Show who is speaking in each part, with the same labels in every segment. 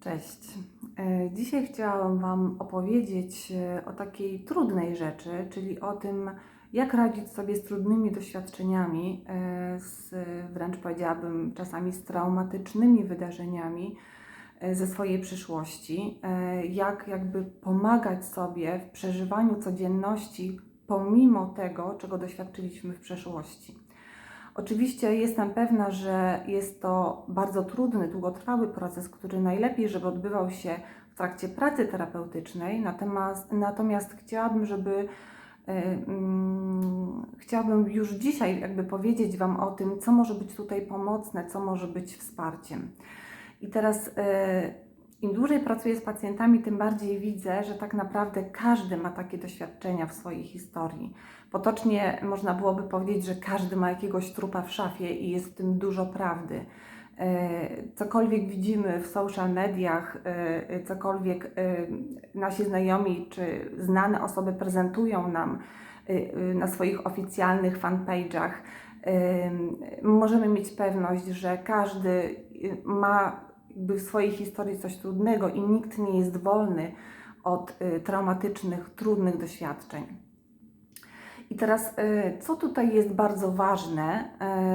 Speaker 1: Cześć. E, Dzisiaj chciałam Wam opowiedzieć e, o takiej trudnej rzeczy, czyli o tym, jak radzić sobie z trudnymi doświadczeniami, e, z wręcz powiedziałabym czasami z traumatycznymi wydarzeniami ze swojej przyszłości, jak jakby pomagać sobie w przeżywaniu codzienności pomimo tego, czego doświadczyliśmy w przeszłości. Oczywiście jestem pewna, że jest to bardzo trudny, długotrwały proces, który najlepiej, żeby odbywał się w trakcie pracy terapeutycznej, natomiast, natomiast chciałabym, żeby e, mm, chciałabym już dzisiaj jakby powiedzieć Wam o tym, co może być tutaj pomocne, co może być wsparciem. I teraz e, im dłużej pracuję z pacjentami, tym bardziej widzę, że tak naprawdę każdy ma takie doświadczenia w swojej historii. Potocznie można byłoby powiedzieć, że każdy ma jakiegoś trupa w szafie i jest w tym dużo prawdy. E, Cokolwiek widzimy w social mediach, e, cokolwiek e, nasi znajomi czy znane osoby prezentują nam na swoich oficjalnych fanpage'ach, możemy mieć pewność, że każdy ma w swojej historii coś trudnego i nikt nie jest wolny od y, traumatycznych, trudnych doświadczeń. I teraz, y, co tutaj jest bardzo ważne,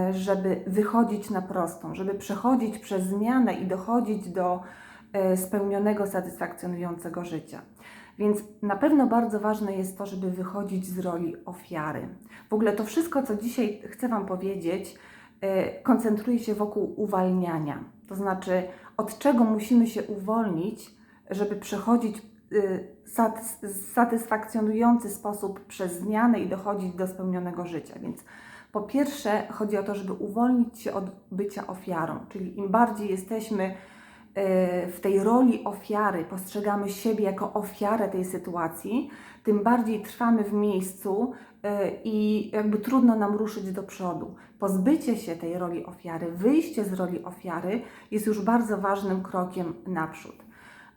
Speaker 1: y, żeby wychodzić na prostą, żeby przechodzić przez zmianę i dochodzić do spełnionego, satysfakcjonującego życia. Więc na pewno bardzo ważne jest to, żeby wychodzić z roli ofiary. W ogóle to wszystko, co dzisiaj chcę Wam powiedzieć, koncentruje się wokół uwalniania. To znaczy, od czego musimy się uwolnić, żeby przechodzić y, sat- satysfakcjonujący sposób przez zmianę i dochodzić do spełnionego życia. Więc po pierwsze chodzi o to, żeby uwolnić się od bycia ofiarą, czyli im bardziej jesteśmy y, w tej roli ofiary, postrzegamy siebie jako ofiarę tej sytuacji, tym bardziej trwamy w miejscu y, i jakby trudno nam ruszyć do przodu. Pozbycie się tej roli ofiary, wyjście z roli ofiary jest już bardzo ważnym krokiem naprzód.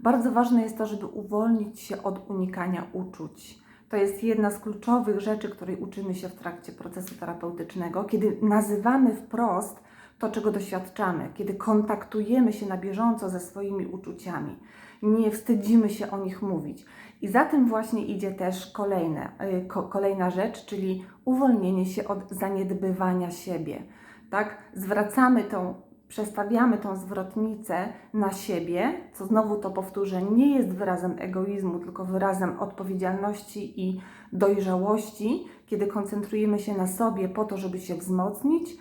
Speaker 1: Bardzo ważne jest to, żeby uwolnić się od unikania uczuć. To jest jedna z kluczowych rzeczy, której uczymy się w trakcie procesu terapeutycznego, kiedy nazywamy wprost to, czego doświadczamy, kiedy kontaktujemy się na bieżąco ze swoimi uczuciami. Nie wstydzimy się o nich mówić. I za tym właśnie idzie też kolejne, y, ko, kolejna rzecz, czyli uwolnienie się od zaniedbywania siebie. Tak? Zwracamy tą, przestawiamy tą zwrotnicę na siebie, co znowu to powtórzę, nie jest wyrazem egoizmu, tylko wyrazem odpowiedzialności i dojrzałości, kiedy koncentrujemy się na sobie po to, żeby się wzmocnić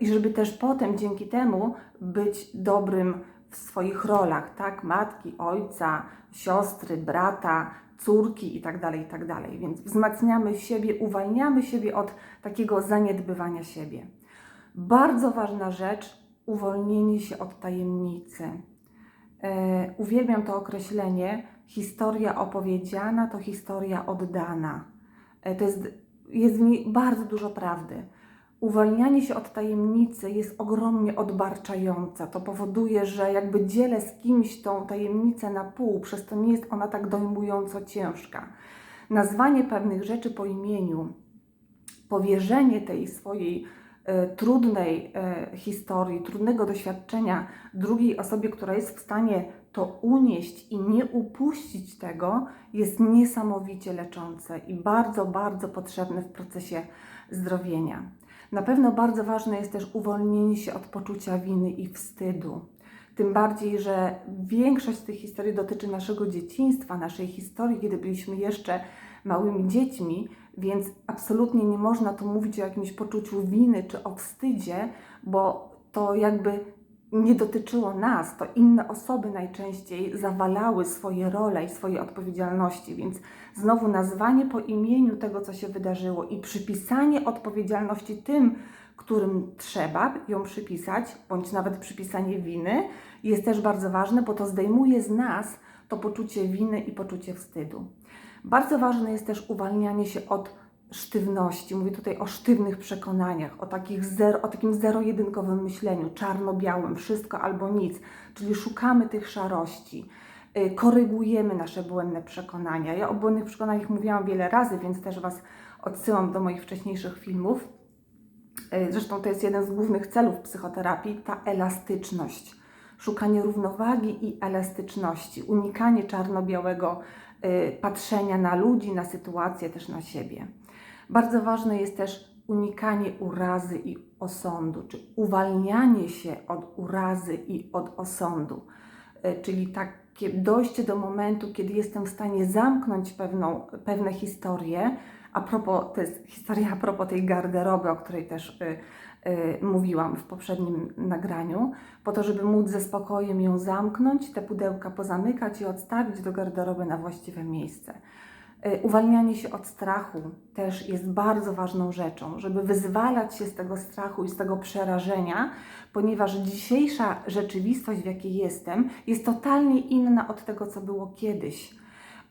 Speaker 1: i żeby też potem dzięki temu być dobrym w swoich rolach, tak? Matki, ojca, siostry, brata, córki itd., itd. Więc wzmacniamy siebie, uwalniamy siebie od takiego zaniedbywania siebie. Bardzo ważna rzecz, uwolnienie się od tajemnicy. E, uwielbiam to określenie. Historia opowiedziana to historia oddana. E, to jest, jest w niej bardzo dużo prawdy. Uwalnianie się od tajemnicy jest ogromnie odbarczające. To powoduje, że jakby dzielę z kimś tą tajemnicę na pół, przez to nie jest ona tak dojmująco ciężka. Nazwanie pewnych rzeczy po imieniu, powierzenie tej swojej e, trudnej e, historii, trudnego doświadczenia drugiej osobie, która jest w stanie to unieść i nie upuścić tego, jest niesamowicie leczące i bardzo, bardzo potrzebne w procesie zdrowienia. Na pewno bardzo ważne jest też uwolnienie się od poczucia winy i wstydu. Tym bardziej, że większość tych historii dotyczy naszego dzieciństwa, naszej historii, kiedy byliśmy jeszcze małymi dziećmi, więc absolutnie nie można tu mówić o jakimś poczuciu winy czy o wstydzie, bo to jakby nie dotyczyło nas, to inne osoby najczęściej zawalały swoje role i swoje odpowiedzialności, więc znowu nazwanie po imieniu tego, co się wydarzyło i przypisanie odpowiedzialności tym, którym trzeba ją przypisać, bądź nawet przypisanie winy, jest też bardzo ważne, bo to zdejmuje z nas to poczucie winy i poczucie wstydu. Bardzo ważne jest też uwalnianie się od sztywności. Mówię tutaj o sztywnych przekonaniach, o, takich zero, o takim zero-jedynkowym myśleniu, czarno-białym, wszystko albo nic, czyli szukamy tych szarości, y, korygujemy nasze błędne przekonania. Ja o błędnych przekonaniach mówiłam wiele razy, więc też Was odsyłam do moich wcześniejszych filmów. Y, Zresztą to jest jeden z głównych celów psychoterapii, ta elastyczność. szukanie równowagi i elastyczności, unikanie czarno-białego y, patrzenia na ludzi, na sytuacje, też na siebie. Bardzo ważne jest też unikanie urazy i osądu, czy uwalnianie się od urazy i od osądu, Y, czyli takie dojście do momentu, kiedy jestem w stanie zamknąć pewną, pewne historie. A propos, to jest historia a propos tej garderoby, o której też y, y, mówiłam w poprzednim nagraniu, po to, żeby móc ze spokojem ją zamknąć, te pudełka pozamykać i odstawić do garderoby na właściwe miejsce. Y, Uwalnianie się od strachu też jest bardzo ważną rzeczą, żeby wyzwalać się z tego strachu i z tego przerażenia, ponieważ dzisiejsza rzeczywistość, w jakiej jestem, jest totalnie inna od tego, co było kiedyś.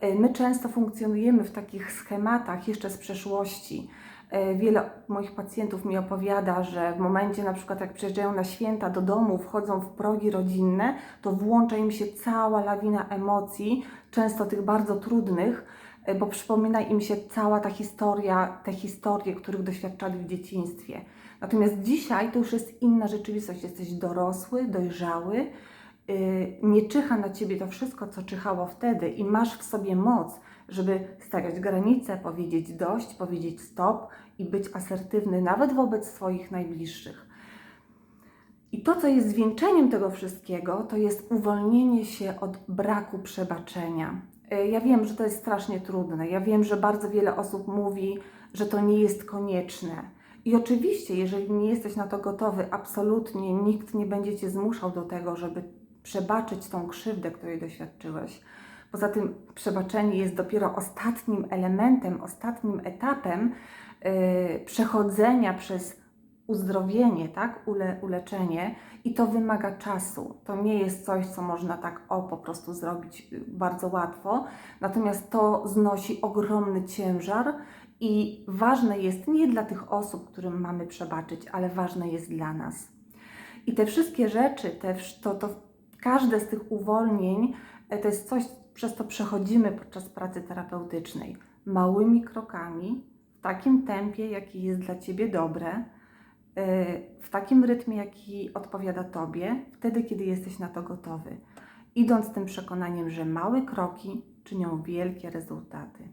Speaker 1: Y, My często funkcjonujemy w takich schematach jeszcze z przeszłości. Y, Wiele moich pacjentów mi opowiada, że w momencie na przykład jak przyjeżdżają na święta do domu, wchodzą w progi rodzinne, to włącza im się cała lawina emocji, często tych bardzo trudnych, bo przypomina im się cała ta historia, te historie, których doświadczali w dzieciństwie. Natomiast dzisiaj to już jest inna rzeczywistość. Jesteś dorosły, dojrzały, y, nie czyha na ciebie to wszystko, co czyhało wtedy, i masz w sobie moc, żeby stawiać granice, powiedzieć dość, powiedzieć stop i być asertywny nawet wobec swoich najbliższych. I to, co jest zwieńczeniem tego wszystkiego, to jest uwolnienie się od braku przebaczenia. Y, Ja wiem, że to jest strasznie trudne. Ja wiem, że bardzo wiele osób mówi, że to nie jest konieczne. I oczywiście, jeżeli nie jesteś na to gotowy, absolutnie nikt nie będzie cię zmuszał do tego, żeby przebaczyć tą krzywdę, której doświadczyłeś. Poza tym przebaczenie jest dopiero ostatnim elementem, ostatnim etapem yy, przechodzenia przez uzdrowienie, tak, Ule, uleczenie i to wymaga czasu. To nie jest coś, co można tak o po prostu zrobić y, bardzo łatwo. Natomiast to znosi ogromny ciężar i ważne jest nie dla tych osób, którym mamy przebaczyć, ale ważne jest dla nas. I te wszystkie rzeczy, te, to, to każde z tych uwolnień e, to jest coś, przez co przechodzimy podczas pracy terapeutycznej. Małymi krokami, w takim tempie, jaki jest dla Ciebie dobre, w takim rytmie, jaki odpowiada Tobie, wtedy, kiedy jesteś na to gotowy. Idąc tym przekonaniem, że małe kroki czynią wielkie rezultaty.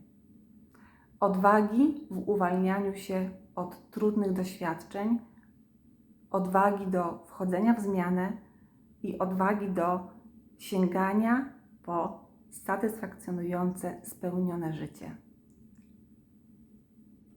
Speaker 1: Odwagi w uwalnianiu się od trudnych doświadczeń, odwagi do wchodzenia w zmianę i odwagi do sięgania po satysfakcjonujące, spełnione życie.